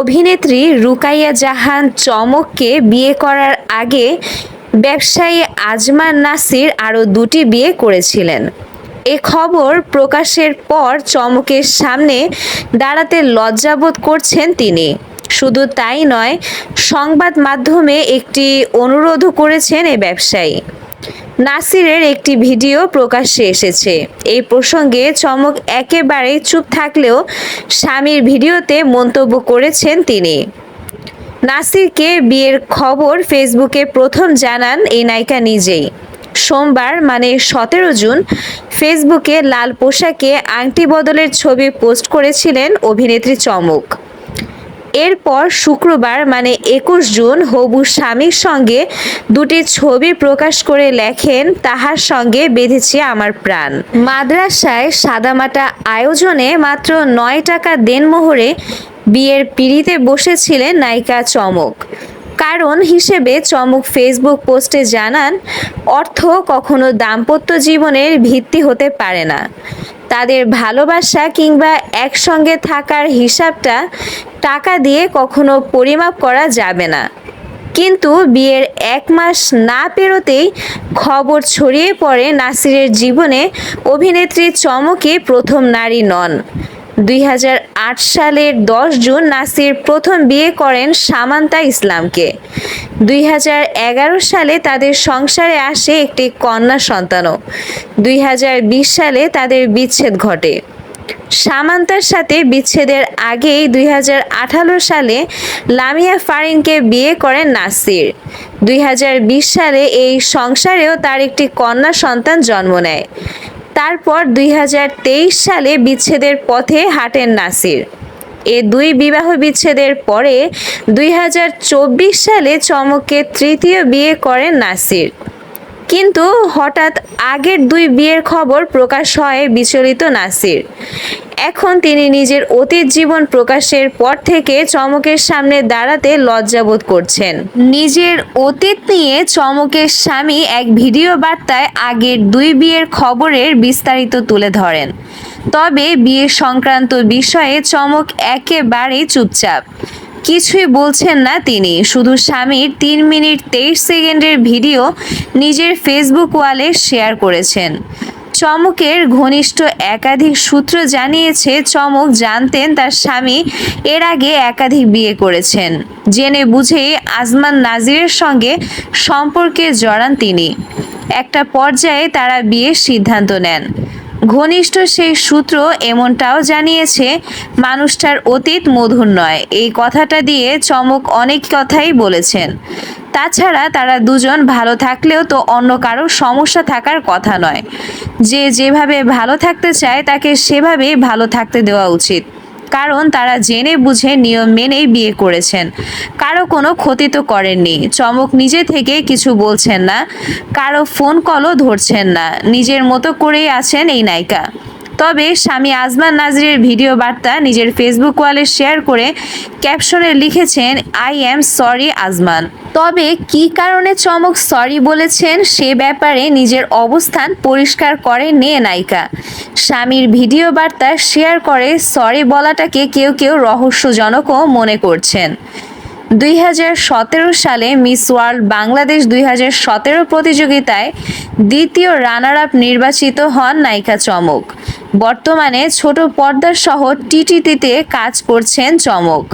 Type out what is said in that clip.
অভিনেত্রী রুকাইয়া জাহান চমককে বিয়ে করার আগে ব্যবসায়ী আজমান নাসির আরও দুটি বিয়ে করেছিলেন। এ খবর প্রকাশের পর চমকের সামনে দাঁড়াতে লজ্জাবোধ করছেন তিনি। শুধু তাই নয়, সংবাদ মাধ্যমে একটি অনুরোধও করেছেন এ ব্যবসায়ী। নাসিরের একটি ভিডিও প্রকাশ্যে এসেছে। এই প্রসঙ্গে চমক একেবারেই চুপ থাকলেও স্বামীর ভিডিওতে মন্তব্য করেছেন তিনি। নাসিরকে বিয়ের খবর ফেসবুকে প্রথম জানান এই নায়িকা নিজেই। সোমবার মানে সতেরো জুন, ফেসবুকে লাল পোশাকে আংটি বদলের ছবি পোস্ট করেছিলেন অভিনেত্রী চমক। এরপর শুক্রবার মানে একুশ জুন, হবু স্বামীর সঙ্গে দুটি ছবি প্রকাশ করে লেখেন, তাহার সঙ্গে বেঁধেছে আমার প্রাণ। মাদ্রাসায় সাদামাটা আয়োজনে মাত্র নয় টাকা দেনমোহরে বিয়ের পিড়িতে বসেছিলেন নায়িকা চমক। কারণ হিসেবে চমক ফেসবুক পোস্টে জানান, অর্থ কখনো দাম্পত্য জীবনের ভিত্তি হতে পারে না। তাদের ভালোবাসা কিংবা একসঙ্গে থাকার হিসাবটা টাকা দিয়ে কখনো পরিমাপ করা যাবে না। কিন্তু বিয়ের এক মাস না পেরোতেই খবর ছড়িয়ে পড়ে নাসিরের জীবনে। অভিনেত্রী চমকে প্রথম নারী নন। দুই হাজার আট সালের দশ জুন নাসির প্রথম বিয়ে করেন সামান্তা ইসলামকে। দুই হাজার এগারো সালে তাদের সংসারে আসে একটি কন্যা সন্তানও। দুই হাজার বিশ সালে তাদের বিচ্ছেদ ঘটে। সামান্তার সাথে বিচ্ছেদের আগেই দুই হাজার আঠারো সালে লামিয়া ফারিনকে বিয়ে করেন নাসির। দুই হাজার বিশ সালে এই সংসারেও তার একটি কন্যা সন্তান জন্ম নেয়। তারপর দুই হাজার তেইশ সালে বিচ্ছেদের পথে হাঁটেন নাসির। এ দুই বিবাহ বিচ্ছেদের পরে দুই হাজার চব্বিশ সালে চমকে তৃতীয় বিয়ে করেন নাসির। কিন্তু হঠাৎ আগের দুই বিয়ের খবর প্রকাশ হয় বিচলিত নাসির। এখন তিনি নিজের অতীত জীবন প্রকাশের পর থেকে চমকের সামনে দাঁড়াতে লজ্জাবোধ করছেন। নিজের অতীত নিয়ে চমকের স্বামী এক ভিডিও বার্তায় আগের দুই বিয়ের খবরের বিস্তারিত তুলে ধরেন। তবে বিয়ে সংক্রান্ত বিষয়ে চমক একেবারেই চুপচাপ। কিছুই বলছেন না তিনি, শুধু স্বামীর তিন মিনিট তেইশ সেকেন্ডের ভিডিও নিজের ফেসবুক ওয়ালে শেয়ার করেছেন। চমকের ঘনিষ্ঠ একাধিক সূত্র জানিয়েছে, চমক জানতেন তার স্বামী এর আগে একাধিক বিয়ে করেছেন। জেনে বুঝেই আজমান নাজিরের সঙ্গে সম্পর্কে জড়ান তিনি। একটা পর্যায়ে তারা বিয়ের সিদ্ধান্ত নেন। ঘনিষ্ঠ সেই সূত্র এমনটাও জানিয়েছে, মানুষটার অতীত মধুর নয়। এই কথাটা দিয়ে চমক অনেক কথাই বলেছেন। তাছাড়া তারা দুজন ভালো থাকলেও তো অন্য কারও সমস্যা থাকার কথা নয়। যে যেভাবে ভালো থাকতে চায়, তাকে সেভাবেই ভালো থাকতে দেওয়া উচিত। কারণ তারা জেনে বুঝে নিয়ম মেনেই বিয়ে করেছেন। কারও কোনো ক্ষতি তো করেননি। চমক নিজে থেকে কিছু বলছেন না। কারও ফোন কলও ধরছেন না। নিজের মতো করেই আছেন এই নায়িকা। তবে স্বামী আজমান নাজরির ভিডিও বার্তা নিজের ফেসবুক ওয়ালে শেয়ার করে ক্যাপশনে লিখেছেন আই অ্যাম সরি আজমান। তবে কী কারণে চমক সরি বলেছেন সে ব্যাপারে নিজের অবস্থান পরিষ্কার করে নিয়ে নায়িকা। স্বামীর ভিডিও বার্তা শেয়ার করে সরি বলাটাকে কেউ কেউ রহস্যজনকও মনে করছেন। দুই হাজার সতেরো সালে মিস ওয়ার্ল্ড বাংলাদেশ দুই সতেরো প্রতিযোগিতায় দ্বিতীয় রানার আপ নির্বাচিত হন নায়িকা চমক। বর্তমানে ছোট পর্দার সহ টিটিতে কাজ করছেন চমক।